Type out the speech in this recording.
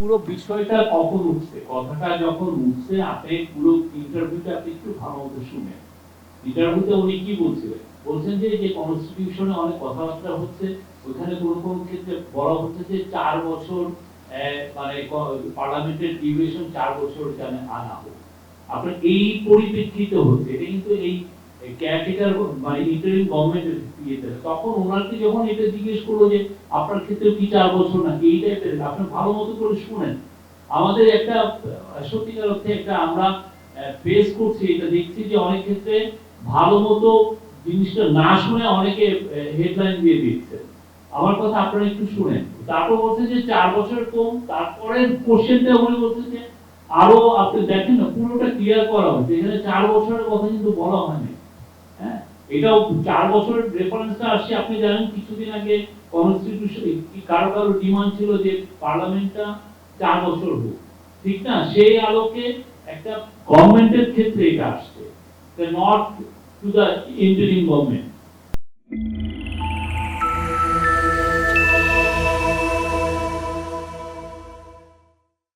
পুরো বিষয়টা কখন উঠছে? কথাটা যখন উঠছে, আপনি পুরো ইন্টারভিউটা আপনি একটু ভালো মতো শুনেন। ইন্টারভিউতে উনি কি বলছিলেন? বলছেন যে যে কনস্টিটিউশনে অনেক কথাবার্তা হচ্ছে ওখানে কোন কোন ক্ষেত্রে বলা হচ্ছে যে, চার বছর মানে পার্লামেন্টের ডিউরেশন চার বছর এখানে আনা হোক। আপনার এই পরিপ্রেক্ষিতে হচ্ছে, এটা কিন্তু এই কেয়ারটেকার মানে ইন্টারিম গভর্নমেন্টের ইয়েতে তখন ওনাকে যখন এটা জিজ্ঞেস করল যে আপনার ক্ষেত্রে কি চার বছর নাকি এই টাইপের আপনি ভালো মতো করে শুনেন। আমাদের একটা সত্যিকার অর্থে একটা আমরা ফেস করছি, এটা দেখছি যে অনেক ক্ষেত্রে ভালো মতো জিনিসটা না শুনে অনেকে হেডলাইন দিয়ে দিচ্ছে। আমার কথা আপনারা একটু শুনেন। তারপর বলছে যে চার বছর কম, তারপরে কোশ্চেনটা উনি বলছে যে আরও আপনি দেখেন না, পুরোটা ক্লিয়ার করা হয়েছে। এখানে চার বছরের কথা কিন্তু বলা হয়নি। হ্যাঁ এটাও চার বছরের রেফারেন্সটা আসছে আপনি জানেন কিছুদিন আগে কনস্টিটিউশন কারও কারও ডিমান্ড ছিল যে পার্লামেন্টটা চার বছর হোক। ঠিক না? সেই আলোকে একটা গভর্নমেন্টের ক্ষেত্রে এটা আসছে। Not to the interim government